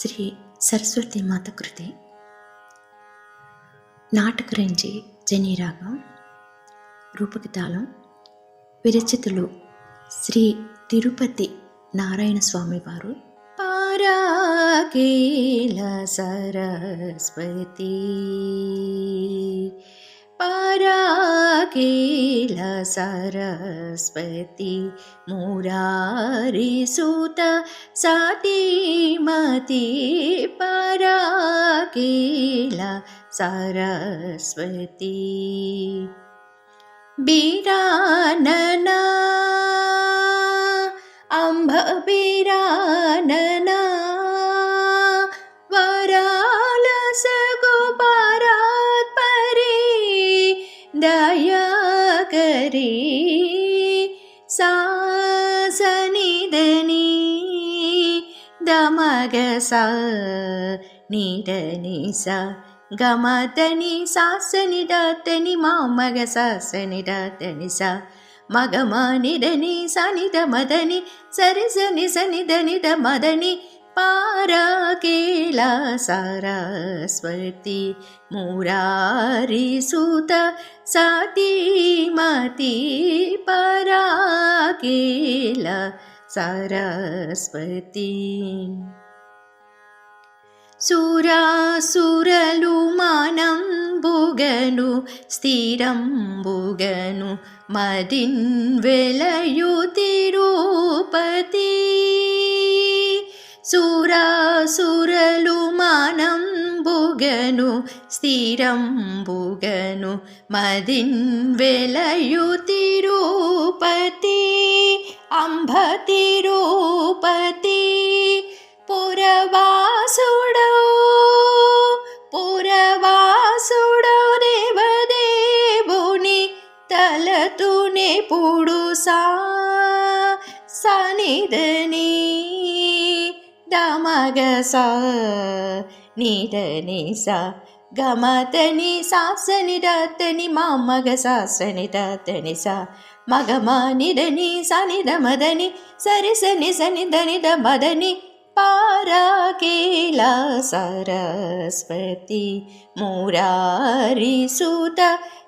శ్రీ సరస్వతి మాత కృతి. నాటకరంజి జనీరాగం రూపకతాళం విరచితులు శ్రీ తిరుపతి నారాయణ స్వామి వారు. పారాకేల సరస్వతి. పారా किल सरस्वती मुरारिसुत शातिमती परा किल सरस्वती बीरानना దయా కరి సాసనిదని దమగ సా నిదని సా గమతని సాసని దాతని మామగ సాసని దాతని సా మగమ నిదని సనిద మదని సరి సని సనిదని ద మదని पारकेला सरस्वती मुरारिसुत सती मती पराकेला सरस्वती സുരാസുരലുമാനം ഭുഗനു സ്ഥിരം ഭുഗനു മതിൻ വിലയു തിരൂപതി సురాసురలు మనంబుగను స్థిరంబుగను మదిన్ వెలయు తిరుపతి అంబ తిరుపతి. పురవాసుడో పురవాసుడో దేవదేవుని తలతునే పుడు సా సనిదని दमग स निदनि सा गमतनि सासनि दत्तनि मा मग सासनि दत्तनि सा मगमा निदनि सा ध मदनि सरसनि सनि धनि द मदनि पार सरस्वृति